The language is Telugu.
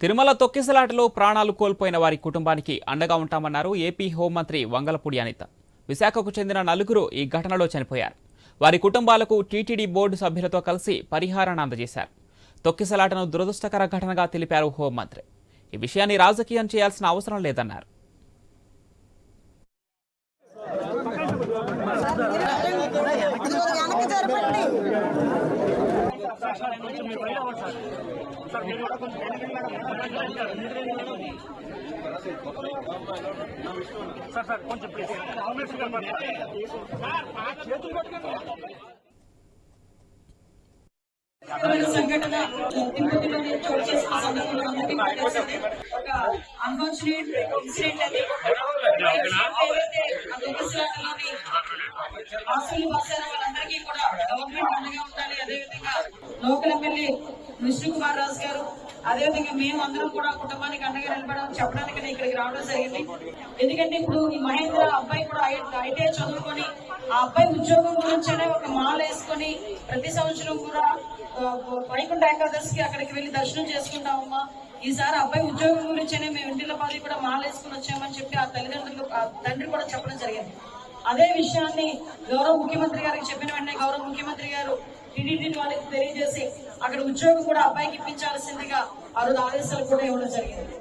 తిరుమల తొక్కిసలాటలో ప్రాణాలు కోల్పోయిన వారి కుటుంబానికి అండగా ఉంటామన్నారు ఏపీ హోంమంత్రి వంగలపూడి అనిత. విశాఖకు చెందిన నలుగురు ఈ ఘటనలో చనిపోయారు. వారి కుటుంబాలకు టీటీడీ బోర్డు సభ్యులతో కలిసి పరిహారాన్ని అందజేశారు. తొక్కిసలాటను దురదృష్టకర ఘటనగా తెలిపారు హోంమంత్రి. ఈ విషయాన్ని రాజకీయం చేయాల్సిన అవసరం లేదన్నారు. వెనక్కి జరపండి తీవ్రమైన సంఘటన తిరుపతిలోనే చోటు చేసుకున్న సందర్భంలో అందరికీ కూడా తెలిసిందే. ఒక అన్ఫార్చునేట్ ఇన్సిడెంట్ అది ఏదైతే ఆ దుర్ఘటనలోని ఆస్తులు బసారో వాళ్ళందరికీ కూడా గవర్నమెంట్ అండగా ఉండాలి అదేవిధంగా లోకల్ ఎమ్మెల్యే విష్ణు కుమార్ రాజు గారు అదేవిధంగా మేము అందరం కూడా కుటుంబానికి అండగా నిలబడడం చెప్పడానికి ఇక్కడికి రావడం జరిగింది. ఎందుకంటే ఇప్పుడు ఈ మహేంద్ర అబ్బాయి కూడా ఐటీఐ చదువుకొని ఆ అబ్బాయి ఉద్యోగం గురించనే ఒక మాల వేసుకొని ప్రతి సంవత్సరం కూడా వైకుంఠ ఏకాదశికి అక్కడికి వెళ్ళి దర్శనం చేసుకుంటామమ్మా. ఈసారి అబ్బాయి ఉద్యోగం గురించనే మేము ఇంటిలో పాలి కూడా మాల వేసుకుని వచ్చామని చెప్పి ఆ తల్లిదండ్రులు ఆ తండ్రి కూడా చెప్పడం జరిగింది. అదే విషయాన్ని గౌరవ ముఖ్యమంత్రి గారికి చెప్పిన వెంటనే గౌరవ ముఖ్యమంత్రి గారు టీడీటీ వాళ్ళకి తెలియజేసి అక్కడ ఉద్యోగం కూడా అబ్బాయికి ఇప్పించాల్సిందిగా ఆ రోజు ఆదేశాలు కూడా ఇవ్వడం జరిగింది.